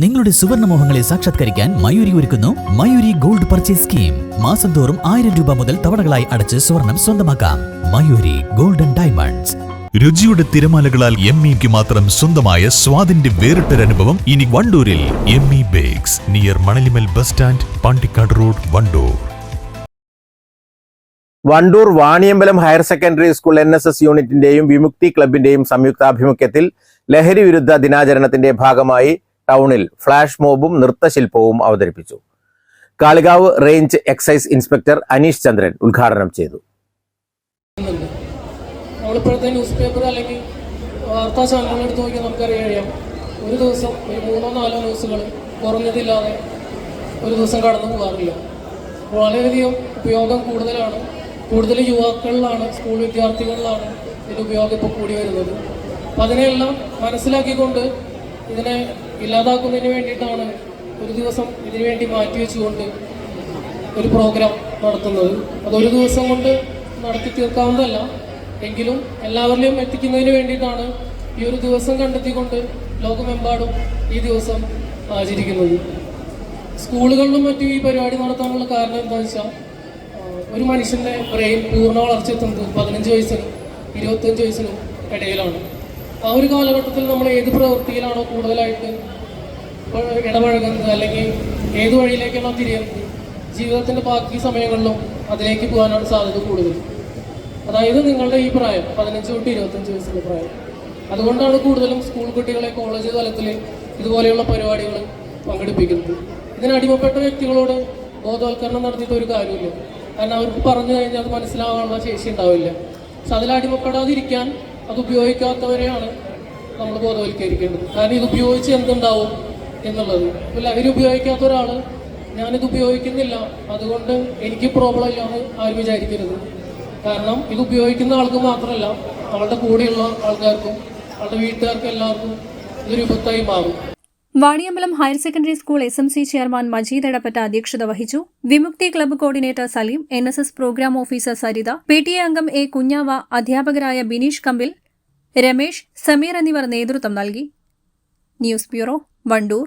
നിങ്ങളുടെ സുവർണ മോഹങ്ങളെ സാക്ഷാത്കരിക്കാൻ മയൂരി ഒരുക്കുന്നു മയൂരി ഗോൾഡ് പർച്ചേസ് സ്കീം. മാസം തോറും ആയിരം രൂപ മുതൽ തവണകളായി അടച്ച് സ്വർണം സ്വന്തമാക്കാം. Mayuri golden diamonds. രുചിയുടെ തിരമാലകളാൽ എം ഇക്ക് മാത്രം സ്വന്തമായ സ്വാദിന്റെ വേറിട്ടൊരനുഭവം ഇനി വണ്ടൂരിൽ. M E bakes near Manalimal bus stand Pandikkad road Wandoor. Wandoor Vaniyambalam higher secondary school N S S യൂണിറ്റിന്റെയും വിമുക്തി ക്ലബിന്റെയും സംയുക്താഭിമുഖ്യത്തിൽ ലഹരി വിരുദ്ധ ദിനാചരണത്തിന്റെ ഭാഗമായി ടൗണിൽ ഫ്ളാഷ് മോബും നൃത്തശില്പവും അവതരിപ്പിച്ചു. Kalikavu range excise inspector Aneesh Chandran ഉദ്ഘാടനം ചെയ്തു. പേപ്പർ ഒരു ദിവസം ഒരു മൂന്നോ നാലോ ന്യൂസുകൾ കുറഞ്ഞതില്ലാതെ ഒരു ദിവസം കടന്നു പോകാറില്ല. വളരെയധികം ഉപയോഗം കൂടുതലാണ്. കൂടുതൽ യുവാക്കളിലാണ് സ്കൂൾ വിദ്യാർത്ഥികളിലാണ് ഇതിന്റെ ഉപയോഗം ഇപ്പോൾ കൂടി വരുന്നത്. അപ്പം അതിനെയെല്ലാം മനസ്സിലാക്കിക്കൊണ്ട് ഇതിനെ ഇല്ലാതാക്കുന്നതിന് വേണ്ടിയിട്ടാണ് ഒരു ദിവസം ഇതിനു വേണ്ടി മാറ്റിവെച്ചുകൊണ്ട് ഒരു പ്രോഗ്രാം നടത്തുന്നത്. അതൊരു ദിവസം കൊണ്ട് നടത്തി തീർക്കാവുന്നതല്ല. എങ്കിലും എല്ലാവരിലും എത്തിക്കുന്നതിന് വേണ്ടിയിട്ടാണ് ഈ ഒരു ദിവസം കണ്ടെത്തിക്കൊണ്ട് ലോകമെമ്പാടും ഈ ദിവസം ആചരിക്കുന്നത്. സ്കൂളുകളിലും മറ്റും ഈ പരിപാടി നടത്താനുള്ള കാരണം എന്താണെന്ന് വെച്ചാൽ ഒരു മനുഷ്യന്റെ ബ്രെയിൻ പൂർണ വളർച്ച എത്തുന്നത് പതിനഞ്ച് വയസ്സിനും ഇരുപത്തഞ്ച് വയസ്സിനും ഇടയിലാണ്. ആ ഒരു കാലഘട്ടത്തിൽ നമ്മൾ ഏത് പ്രവൃത്തിയിലാണോ കൂടുതലായിട്ട് ഇടപഴകുന്നത്? അല്ലെങ്കിൽ ഏത് വഴിയിലേക്കാണോ തിരിയുന്നത്? ജീവിതത്തിന്റെ ബാക്കി സമയങ്ങളിലും അതിലേക്ക് പോകാനാണ് സാധ്യത കൂടുതൽ. അതായത് നിങ്ങളുടെ ഈ പ്രായം പതിനഞ്ച് തൊട്ട് ഇരുപത്തഞ്ച് വയസ്സിന്റെ പ്രായം. അതുകൊണ്ടാണ് കൂടുതലും സ്കൂൾ കുട്ടികളെ കോളേജ് തലത്തിൽ ഇതുപോലെയുള്ള പരിപാടികൾ പങ്കെടുപ്പിക്കുന്നത്. ഇതിനടിമപ്പെട്ട വ്യക്തികളോട് ബോധവൽക്കരണം നടത്തിയിട്ട് ഒരു കാര്യമില്ല. കാരണം അവർക്ക് പറഞ്ഞു കഴിഞ്ഞാൽ അത് മനസ്സിലാവാനുള്ള ശേഷി ഉണ്ടാവില്ല. പക്ഷെ അതിലടിമപ്പെടാതിരിക്കാൻ അത് ഉപയോഗിക്കാത്തവരെയാണ് നമ്മൾ ബോധവൽക്കരിക്കേണ്ടത്. കാരണം ഇത് ഉപയോഗിച്ച് എന്തുണ്ടാവും എന്നുള്ളത്. ഇപ്പോൾ ലഹരി ഉപയോഗിക്കാത്ത ഒരാൾ ഞാനിത് ഉപയോഗിക്കുന്നില്ല അതുകൊണ്ട് എനിക്ക് പ്രോബ്ലം ഇല്ല എന്ന് ആരും വിചാരിക്കരുത്. കാരണം ഇത് ഉപയോഗിക്കുന്ന ആൾക്ക് മാത്രമല്ല അവളുടെ കൂടെയുള്ള ആൾക്കാർക്കും അവളുടെ വീട്ടുകാർക്കും എല്ലാവർക്കും ഇതൊരു വിപത്തായി മാറും. Vaniyambalam higher secondary school S M C chairman Majeed Edappatta അധ്യക്ഷത വഹിച്ചു. Vimukthi club coordinator Saleem N S S programme officer Saritha P T A അംഗം എ കുഞ്ഞാവ അധ്യാപകരായ ബിനീഷ് കമ്പിൽ രമേശ് സമീർ എന്നിവർ നേതൃത്വം നൽകി. News bureau Wandoor.